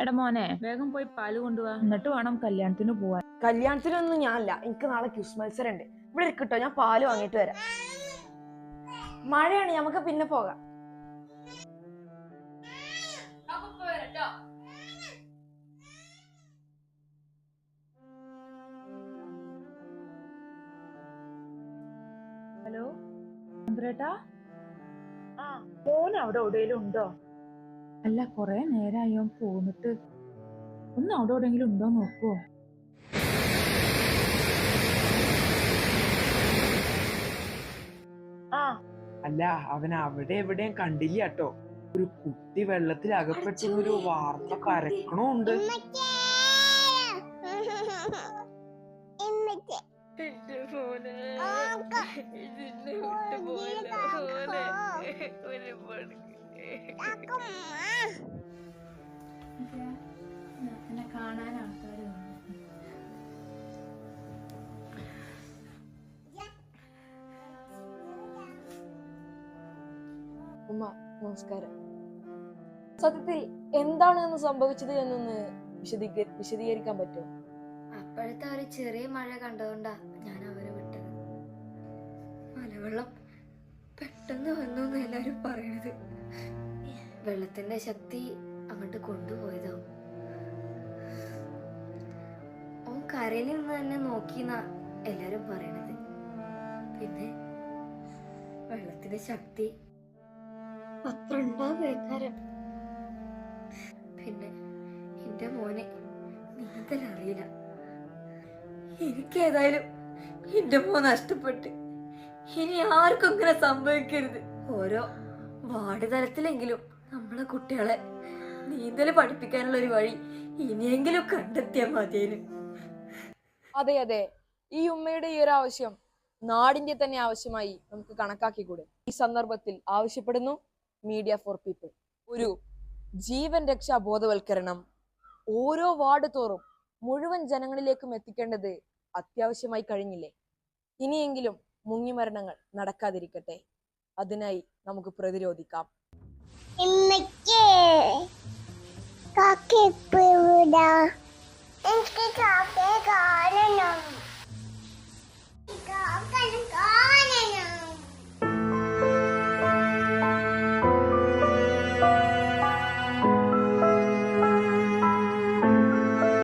എടാ മോനെ വേഗം പോയി പാൽ കൊണ്ടുപോവാ എന്നിട്ട് വേണം കല്യാണത്തിന് പോവാൻ. കല്യാണത്തിനൊന്നും ഞാനല്ല. എനിക്ക് നാളെ ക്യൂസ് മത്സരം ഉണ്ട് ഇവിടെ ഇരിക്കട്ടോ ഞാൻ പാൽ വാങ്ങിയിട്ട് വരാം. മഴയാണ് നമുക്ക് പിന്നെ പോകാം. ഹലോ ചന്ദ്രേട്ടാ? ആ ഫോൺ അവിടെ എവിടെയെങ്കിലും ഉണ്ടോ? അല്ല കൊറേ നേരമായോ പോന്നിട്ട് ഒന്ന് അവിടെ എവിടെയെങ്കിലും ഉണ്ടോ നോക്കുവോ ആ. അല്ല അവൻ അവിടെ എവിടെയും കണ്ടില്ല കേട്ടോ ഒരു കുട്ടി വെള്ളത്തിൽ അകപ്പെട്ട ഒരു വാർത്ത കരക്കണുണ്ട് എന്റെ ഉമ്മ നമസ്കാരം. സത്യത്തിൽ എന്താണ് എന്ന് സംഭവിച്ചത് എന്നൊന്ന് വിശദീക വിശദീകരിക്കാൻ പറ്റുമോ? അപ്പോഴത്തെ ഒരു ചെറിയ മഴ കണ്ടതുകൊണ്ടാ ഞാൻ അവരെ വിട്ടത്. മലവെള്ളം പെട്ടെന്ന് വന്നു എന്ന് എല്ലാരും പറയണത്. വെള്ളത്തിന്റെ ശക്തി അങ്ങോട്ട് കൊണ്ടുപോയതോ ഓൻ കരയിൽ നിന്ന് തന്നെ നോക്കിന്നാ എല്ലാരും പറയണത്. പിന്നെ വെള്ളത്തിന്റെ ശക്തി അത്ര വേക്കാരം പിന്നെ എന്റെ മോനെ നീന്തൽ അറിയില്ല എനിക്കേതായാലും എന്റെ മോൻ നഷ്ടപ്പെട്ട്. ഇനി ആർക്കും ഇങ്ങനെ സംഭവിക്കരുത്. ഓരോ വാർഡ് തലത്തിലെങ്കിലും നമ്മളെ കുട്ടികളെ നീന്തൽ പഠിപ്പിക്കാനുള്ള ഒരു വഴി ഇനിയെങ്കിലും കണ്ടെത്തിയാൽ മതിയേനു. അതെ അതെ. ഈ ഉമ്മയുടെ ഈ ഒരു ആവശ്യം നാടിന്റെ തന്നെ ആവശ്യമായി നമുക്ക് കണക്കാക്കിക്കൂടെ? ഈ സന്ദർഭത്തിൽ ആവശ്യപ്പെടുന്നു. മീഡിയ ഫോർ പീപ്പിൾ ഒരു ജീവൻ രക്ഷാ ബോധവൽക്കരണം ഓരോ വാർഡ് തോറും മുഴുവൻ ജനങ്ങളിലേക്കും എത്തിക്കേണ്ടത് അത്യാവശ്യമായി കഴിഞ്ഞില്ലേ? ഇനിയെങ്കിലും മുങ്ങിമരണങ്ങൾ നടക്കാതിരിക്കട്ടെ. അതിനായി നമുക്ക് പ്രതിരോധിക്കാം. കാക്ക